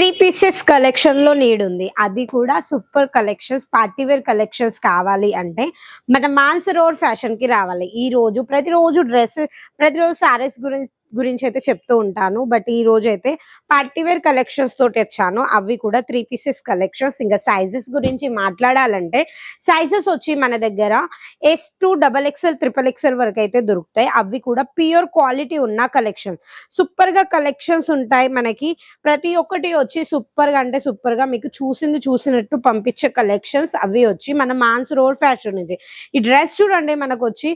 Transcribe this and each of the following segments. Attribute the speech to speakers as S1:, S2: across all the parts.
S1: Three pieces కలెక్షన్లో need ఉంది. అది కూడా super collections party wear collections కావాలి అంటే మన మాన్స్ రోడ్ ఫ్యాషన్కి రావాలి. ఈ రోజు ప్రతిరోజు డ్రెస్ ప్రతిరోజు సారీస్ గురించి గురించి అయితే చెప్తూ ఉంటాను. బట్ ఈ రోజు అయితే పార్టీ వేర్ కలెక్షన్స్ తోటి వచ్చాను. అవి కూడా త్రీ పీసెస్ కలెక్షన్స్. ఇంకా సైజెస్ గురించి మాట్లాడాలంటే సైజెస్ వచ్చి మన దగ్గర S to double XL triple XL వరకు అయితే దొరుకుతాయి. అవి కూడా ప్యూర్ క్వాలిటీ ఉన్న కలెక్షన్స్. సూపర్గా కలెక్షన్స్ ఉంటాయి మనకి. ప్రతి ఒక్కటి వచ్చి సూపర్గా అంటే సూపర్గా మీకు చూసింది చూసినట్టు పంపించే కలెక్షన్స్ అవి వచ్చి మన మాన్స్ రోడ్ ఫ్యాషన్ నుంచి. ఈ డ్రెస్ చూడండి మనకు వచ్చి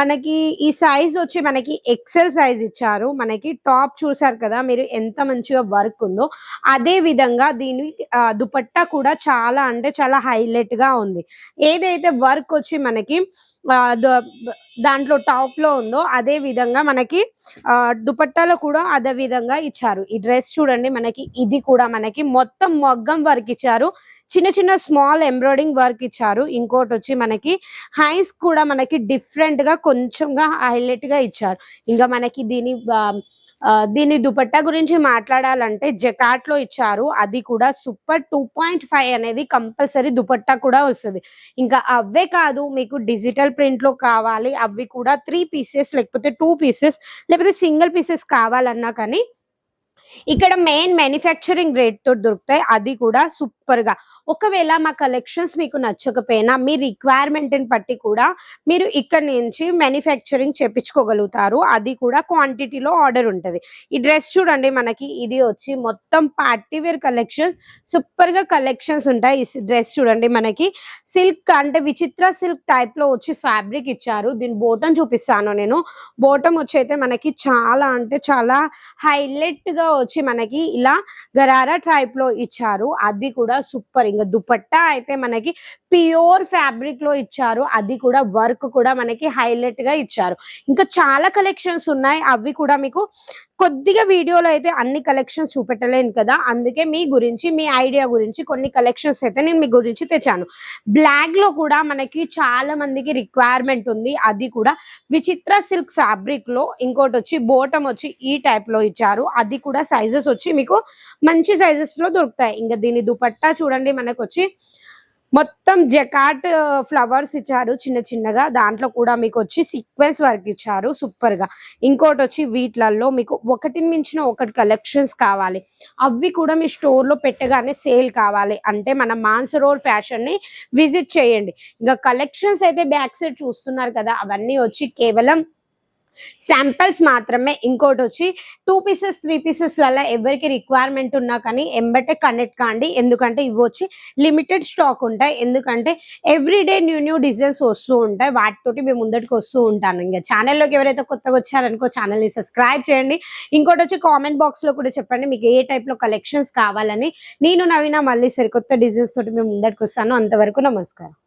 S1: మనకి ఈ సైజ్ వచ్చి మనకి ఎక్సెల్ సైజ్ ఇచ్చారు. మనకి టాప్ చూసారు కదా మీరు ఎంత మంచిగా వర్క్ ఉందో. అదే విధంగా దీని దుపట్టా కూడా చాలా అంటే చాలా హైలైట్గా ఉంది. ఏదైతే వర్క్ వచ్చి మనకి దాంట్లో టాప్లో ఉందో అదే విధంగా మనకి ఆ, దుపట్టాలో కూడా అదే విధంగా ఇచ్చారు. ఈ డ్రెస్ చూడండి మనకి ఇది కూడా మనకి మొత్తం మగ్గం వర్క్ ఇచ్చారు. చిన్న చిన్న స్మాల్ ఎంబ్రాయిడింగ్ వర్క్ ఇచ్చారు. ఇంకోటి వచ్చి మనకి హైస్ కూడా మనకి డిఫరెంట్గా కొంచెంగా హైలైట్గా ఇచ్చారు. ఇంకా మనకి దీని దీని దుపట్టా గురించి మాట్లాడాలంటే జకాట్లో ఇచ్చారు. అది కూడా సూపర్ టూ పాయింట్ ఫైవ్ అనేది కంపల్సరీ దుపట్టా కూడా వస్తుంది. ఇంకా అవే కాదు మీకు డిజిటల్ ప్రింట్లో కావాలి అవి కూడా త్రీ పీసెస్ లేకపోతే టూ పీసెస్ లేకపోతే సింగిల్ పీసెస్ కావాలన్నా కానీ ఇక్కడ మెయిన్ మ్యానుఫ్యాక్చరింగ్ రేట్తో దొరుకుతాయి. అది కూడా సూపర్గా ఒకవేళ మా కలెక్షన్స్ మీకు నచ్చకపోయినా మీ రిక్వైర్మెంట్ని బట్టి కూడా మీరు ఇక్కడ నుంచి మ్యానుఫ్యాక్చరింగ్ చేపించుకోగలుగుతారు. అది కూడా క్వాంటిటీలో ఆర్డర్ ఉంటుంది. ఈ డ్రెస్ చూడండి మనకి ఇది వచ్చి మొత్తం పార్టీ వేర్ కలెక్షన్ సూపర్గా కలెక్షన్స్ ఉంటాయి. ఈ డ్రెస్ చూడండి మనకి. సిల్క్ అంటే విచిత్ర సిల్క్ టైప్లో వచ్చి ఫ్యాబ్రిక్ ఇచ్చారు. దీని బోటం చూపిస్తాను నేను. బోటం వచ్చి అయితే మనకి చాలా అంటే చాలా హైలైట్గా వచ్చి మనకి ఇలా గరారా టైప్లో ఇచ్చారు. అది కూడా సూపర్ ఇంకా దుపట్టా అయితే మనకి ప్యూర్ ఫ్యాబ్రిక్లో ఇచ్చారు. అది కూడా వర్క్ కూడా మనకి హైలైట్గా ఇచ్చారు. ఇంకా చాలా కలెక్షన్స్ ఉన్నాయి. అవి కూడా మీకు కొద్దిగా వీడియోలో అయితే అన్ని కలెక్షన్స్ చూపెట్టలేను కదా. అందుకే మీ గురించి మీ ఐడియా గురించి కొన్ని కలెక్షన్స్ అయితే నేను మీ గురించి తెచ్చాను. బ్లాక్లో కూడా మనకి చాలా మందికి రిక్వైర్మెంట్ ఉంది. అది కూడా విచిత్ర సిల్క్ ఫ్యాబ్రిక్లో ఇంకోటి వచ్చి బోటం వచ్చి ఈ టైప్లో ఇచ్చారు. అది కూడా సైజెస్ వచ్చి మీకు మంచి సైజెస్లో దొరుకుతాయి. ఇంకా దీని దుపట్టా చూడండి మనకు వచ్చి మొత్తం జకాట్ ఫ్లవర్స్ ఇచ్చారు చిన్న చిన్నగా. దాంట్లో కూడా మీకు వచ్చి సీక్వెన్స్ వర్క్ ఇచ్చారు సూపర్గా ఇంకోటి వచ్చి వీటిలలో మీకు ఒకటి మించిన ఒకటి కలెక్షన్స్ కావాలి. అవి కూడా మీ స్టోర్లో పెట్టగానే సేల్ కావాలి. అంటే మన మాన్సరోడ్ ఫ్యాషన్ని విజిట్ చేయండి. ఇంకా కలెక్షన్స్ అయితే బ్యాక్ సైడ్ చూస్తున్నారు కదా అవన్నీ వచ్చి కేవలం శాంపిల్స్ మాత్రమే. ఇంకోటి వచ్చి టూ పీసెస్ త్రీ పీసెస్లలో ఎవరికి రిక్వైర్మెంట్ ఉన్నా కానీ ఎంబటే కనెక్ట్ కాండి. ఎందుకంటే ఇవి వచ్చి లిమిటెడ్ స్టాక్ ఉంటాయి. ఎందుకంటే every day new new designs వస్తూ ఉంటాయి. వాటితోటి మేము ముందటికి వస్తూ ఉంటాను. ఇంకా ఛానల్లోకి ఎవరైతే కొత్తగా వచ్చారనుకో ఛానల్ని సబ్స్క్రైబ్ చేయండి. ఇంకోటి వచ్చి కామెంట్ బాక్స్లో కూడా చెప్పండి. మీకు ఏ టైప్లో కలెక్షన్స్ కావాలని. నేను నవీన మళ్ళీ సరికొత్త డిజైన్స్ తోటి మేము ముందటికి వస్తాను. అంతవరకు నమస్కారం.